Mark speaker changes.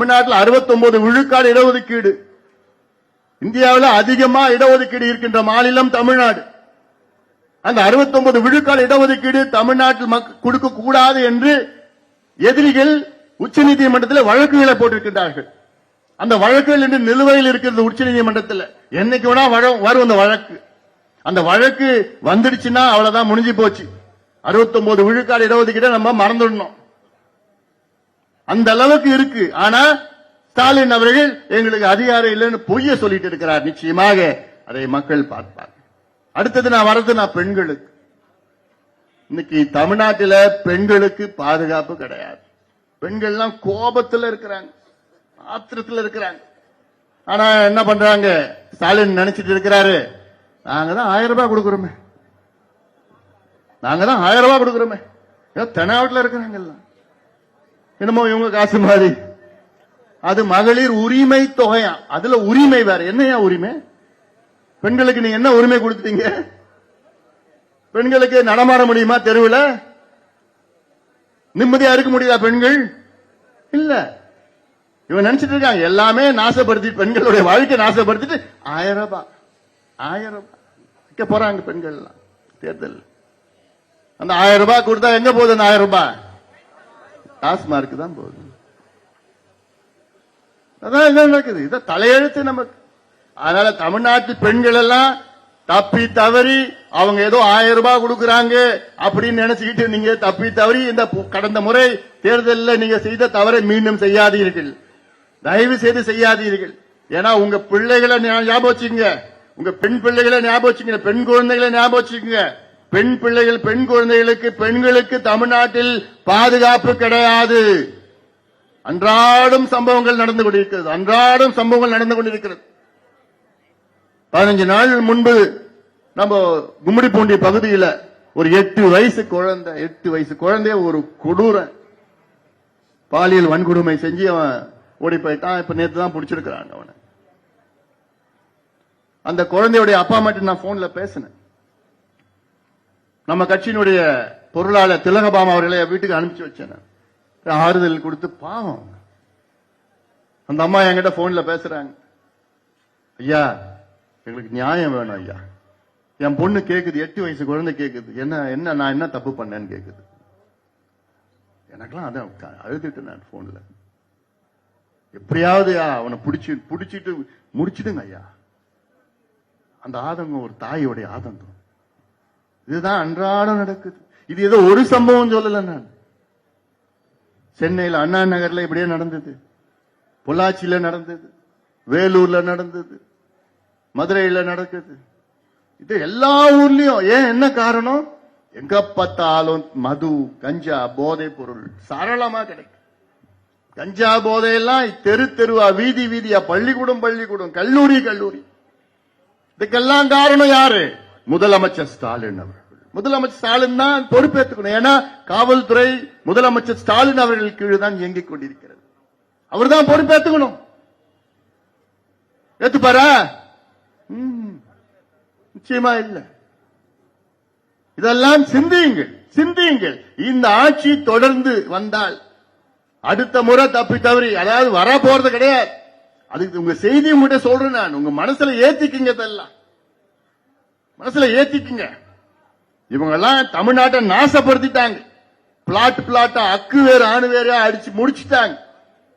Speaker 1: தமிழ்நாட்டில் 69 விழுக்காடு இடஒதுக்கீடு. இந்தியாவில் அதிகமா இடஒதுக்கீடு இருக்கின்ற மாநிலம் தமிழ்நாடு. அந்த 69 விழுக்காடு இடஒதுக்கீடு தமிழ்நாட்டில் கொடுக்க கூடாது என்று எதிரிகள் உச்சநீதிமன்றத்தில் வழக்குகளை போட்டிருக்கின்றார்கள். அந்த வழக்குகள் இன்று நிலுவையில் இருக்கிறது உச்சநீதிமன்றத்தில். என்னைக்கு வேணா வரும் அந்த வழக்கு. அந்த வழக்கு வந்துடுச்சுன்னா அவ்வளவுதான் முடிஞ்சு போச்சு. 69 விழுக்காடு இடஒதுக்கீடு நம்ம மறந்துடணும். அந்த அளவுக்கு இருக்கு. ஆனா ஸ்டாலின் அவர்கள் எங்களுக்கு அதிகாரம் இல்லைன்னு பொய்ய சொல்லிட்டு இருக்கிறார் நிச்சயமாக. அதை மக்கள் பார்ப்பார் அடுத்தது நான் வரது நான் பெண்களுக்கு. இன்னைக்கு தமிழ்நாட்டில பெண்களுக்கு பாதுகாப்பு கிடையாது. பெண்கள்லாம் கோபத்துல இருக்கிறாங்க. ஆத்திரத்தில் இருக்கிறாங்க. ஆனா என்ன பண்றாங்க? ஸ்டாலின் நினைச்சிட்டு இருக்கிறாரு. நாங்க தான் ஆயிரம் ரூபாய் கொடுக்கறோமே. நாங்க தான் ஆயிரம் ரூபாய் கொடுக்கறோமே. ஏதோ தெனாவட்டில் இருக்கிறாங்க எல்லாம். என்னமோ இவங்க காசு மாதிரி. அது மகளிர் உரிமை தொகையா? அதுல உரிமை வேற. என்னையா உரிமை? பெண்களுக்கு நீங்க என்ன உரிமை கொடுத்தீங்க? பெண்களுக்கு நடமாட முடியுமா தெருவில்? நிம்மதியா இருக்க முடியுதா பெண்கள்? இல்ல. இவன் நினைச்சிட்டு இருக்காங்க எல்லாமே நாசப்படுத்தி பெண்களுடைய வாழ்க்கை நாசப்படுத்திட்டு ஆயிரம் ரூபாய் ஆயிரம் ரூபாய். விற்க போறாங்க பெண்கள் எல்லாம் தேர்தல். அந்த ஆயிரம் ரூபாய் கொடுத்தா எங்க போகுது அந்த ஆயிரம் ரூபாய்? டாஸ்மார்க்கு தான் போகுது. அதான் என்ன நடக்குது? இதை தலையெழுத்து நமக்கு அதனால தமிழ்நாட்டு பெண்கள் எல்லாம் தப்பி தவறி அவங்க ஏதோ ஆயிரம் ரூபாய் கொடுக்கறாங்க அப்படின்னு நினைச்சுக்கிட்டு நீங்க தப்பி தவறி இந்த கடந்த முறை தேர்தலில் நீங்க செய்த தவறை மீண்டும் செய்யாதீர்கள். தயவு செய்து செய்யாதீர்கள். ஏன்னா உங்க பிள்ளைகளை ஞாபகம் வச்சுக்கோங்க. உங்க பெண் பிள்ளைகளை ஞாபகம் வச்சுக்கோங்க. பெண் குழந்தைகளை ஞாபகம் வச்சுக்கோங்க. பெண் பிள்ளைகள் பெண் குழந்தைகளுக்கு பெண்களுக்கு தமிழ்நாட்டில் பாதுகாப்பு கிடையாது. அன்றாடும் சம்பவங்கள் நடந்து கொண்டிருக்கிறது. அன்றாடும் சம்பவங்கள் நடந்து கொண்டிருக்கிறது. பதினஞ்சு நாள் முன்பு நம்ம கும்மிடிப்பூண்டி பகுதியில ஒரு எட்டு வயசு குழந்தை எட்டு வயசு குழந்தைய ஒரு கொடூர பாலியல் வன்கொடுமை செஞ்சு அவன் ஓடி போயிட்டான். இப்ப நேற்று தான் பிடிச்சிருக்கிறாங்க அவனை. அந்த குழந்தையுடைய அப்பா மட்டும் நான் போன்ல பேசினேன். நம்ம கட்சியினுடைய பொருளாளர் திலகபாம் அவர்களை வீட்டுக்கு அனுப்பிச்சு வச்சேன் ஆறுதல் கொடுத்து பாவம். அந்த அம்மா என்கிட்ட போன்ல பேசுறாங்க. ஐயா எங்களுக்கு நியாயம் வேணும் ஐயா. என் பொண்ணு கேக்குது எட்டு வயசு குழந்தை கேக்குது. என்ன என்ன நான் என்ன தப்பு பண்ணேன்னு கேக்குது. எனக்கெல்லாம் அதான் அழுதுட்டு நான் போன்ல எப்படியாவது அவனை பிடிச்சி பிடிச்சிட்டு முடிச்சிடுங்க ஐயா. அந்த ஆதங்கம் ஒரு தாயோடைய ஆதங்கம். இதுதான் அன்றாடம் நடக்குது. இது ஏதோ ஒரு சம்பவம் சொல்லல நான். சென்னையில் அண்ணா நகர்ல இப்படியே நடந்தது. பொள்ளாச்சியில நடந்தது. வேலூர்ல நடந்தது. மதுரையில நடக்குது. இது எல்லா ஊர்லயும் ஏன் என்ன காரணம்? எங்க பார்த்தாலும் மது கஞ்சா போதை பொருள் சரளமா கிடைக்கும். கஞ்சா போதையெல்லாம் தெரு தெருவா வீதி வீதியா பள்ளிக்கூடம் பள்ளிக்கூடம் கல்லூரி கல்லூரி. இதுக்கெல்லாம் காரணம் யாரு? முதலமைச்சர் ஸ்டாலின் அவர்கள். முதலமைச்சர் ஸ்டாலின் தான் பொறுப்பேற்றுக்கணும். ஏன்னா காவல்துறை முதலமைச்சர் ஸ்டாலின் அவர்கள் கீழே தான் இயங்கிக் கொண்டிருக்கிறது. அவர் தான் பொறுப்பேற்றுக்கணும். ஏத்துப்பாரா நிச்சயமா இல்ல. இதெல்லாம் சிந்தியுங்கள். சிந்தியுங்கள். இந்த ஆட்சி தொடர்ந்து வந்தால் அடுத்த முறை தப்பி தவறி அதாவது வர போறது கிடையாது. அதுக்கு உங்க செய்தி உங்ககிட்ட சொல்றேன் நான். உங்க மனசுல ஏத்திக்கிங்க இதெல்லாம். மனசுல ஏத்திக்குங்க. இவங்க எல்லாம் தமிழ்நாட்டை நாசப்படுத்திட்டாங்க. பிளாட் பிளாட்டா அக்கு வேறு ஆணு வேறையா அடிச்சு முடிச்சிட்டாங்க.